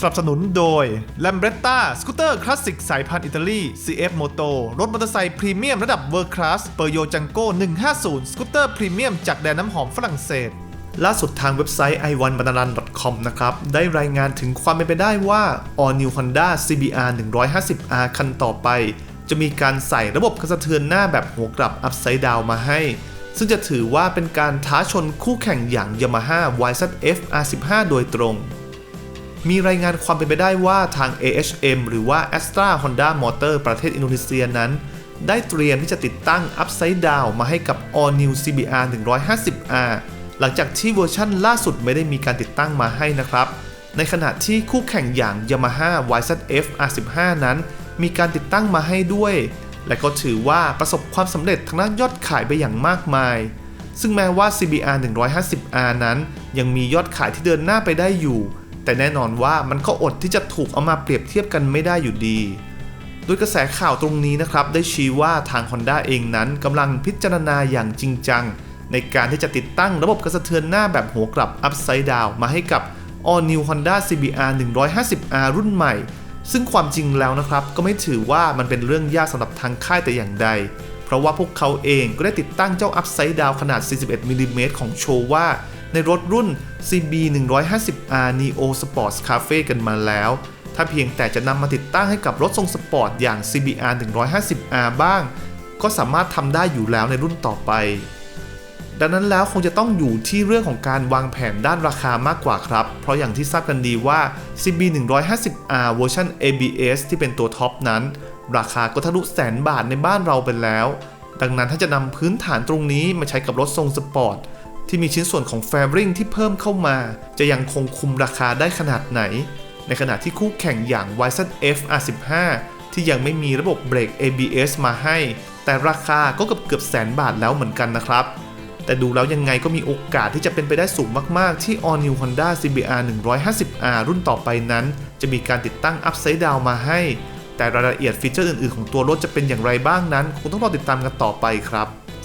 สนับสนุนโดย l a m b r e t t a สกูตเตอร์คลาสสิกสายพันธุ์อิตาลี CF Moto รถมอเตอร์ไซค์พรีเมียมระดับเวอร์คลาสเปอร์โยจังโก้150 สกูตเตอร์พรีเมียมจากแดนน้ำหอมฝรั่งเศสล่าสุดทางเว็บไซต์ i 1 b a n a n a n com นะครับ ได้รายงานถึงความเป็นไปได้ว่า All New Honda CBR 150R คันต่อไป จะมีการใส่ระบบกระสะเทือนหน้าแบบหัวกลับ Upside Down มาให้ ซึ่งจะถือว่าเป็นการท้าชนคู่แข่งอย่าง Yamaha YZF R15 โดยตรง มีรายงานความเป็นไปได้ว่าทาง AHM หรือว่า Astra Honda Motor ประเทศอินโดนีเซียนั้น ได้เตรียมที่จะติดตั้ง Upside Down มาให้กับ All New CBR 150R หลังจากที่เวอร์ชั่นล่าสุดไม่ได้มีการติดตั้งมาให้นะครับ ในขณะที่คู่แข่งอย่าง Yamaha YZF R15 นั้น มีการติดตั้งมาให้ด้วย และก็ถือว่าประสบความสำเร็จทางด้านยอดขายไปอย่างมากมายซึ่งแม้ว่า CBR 150R นั้น ยังมียอดขายที่เดินหน้าไปได้อยู่ แต่แน่นอนว่ามันก็อดที่จะถูกเอามาเปรียบเทียบกันไม่ได้อยู่ดี โดยกระแสข่าวตรงนี้นะครับ ได้ชี้ว่าทาง Honda เองนั้นกำลังพิจารณาอย่างจริงจัง ในการที่จะติดตั้งระบบกระสะเทือนหน้าแบบหัวกลับ Upside Down มาให้กับ All New Honda CBR 150R รุ่นใหม่ ซึ่งความจริงแล้วนะครับ ก็ไม่ถือว่ามันเป็นเรื่องยากสำหรับทางค่ายแต่อย่างใด เพราะว่าพวกเขาเองก็ได้ติดตั้งเจ้า Upside Down ขนาด 41มิลลิเมตรของโชว่า ในรถรุ่น CB 150R Neo Sports Cafe กันมาแล้ว ถ้าเพียงแต่จะนำมาติดตั้งให้กับรถทรงสปอร์ตอย่าง CBR 150R บ้าง ก็สามารถทำได้อยู่แล้วในรุ่นต่อไป ดังนั้นแล้วคงจะต้องอยู่ที่เรื่องของการวางแผนด้านราคามากกว่าครับ เพราะอย่างที่ทราบกันดีว่า CB 150R เวอร์ชัน ABS ที่เป็นตัวท็อปนั้น ราคาก็ทะลุแสนบาทในบ้านเราไปแล้วดังนั้นถ้าจะนำพื้นฐานตรงนี้มาใช้กับรถทรงสปอร์ต ที่มีชิ้นส่วนของแฟบริงที่เพิ่มเข้ามา จะยังคงคุมราคาได้ขนาดไหน ในขณะที่คู่แข่งอย่าง YZF R15 ที่ยังไม่มีระบบเบรก ABS มาให้ แต่ราคาก็เกือบเกือบแสนบาทแล้วเหมือนกันนะครับ แต่ดูแล้วยังไงก็มีโอกาสที่จะเป็นไปได้สูงมาก ๆ ที่ All New Honda CBR 150R รุ่นต่อไปนั้น จะมีการติดตั้ง Upside Down มาให้ แต่รายละเอียดฟีเจอร์อื่น ๆ ของตัวรถจะเป็นอย่างไรบ้างนั้นคงต้องรอติดตามกันต่อไปครับ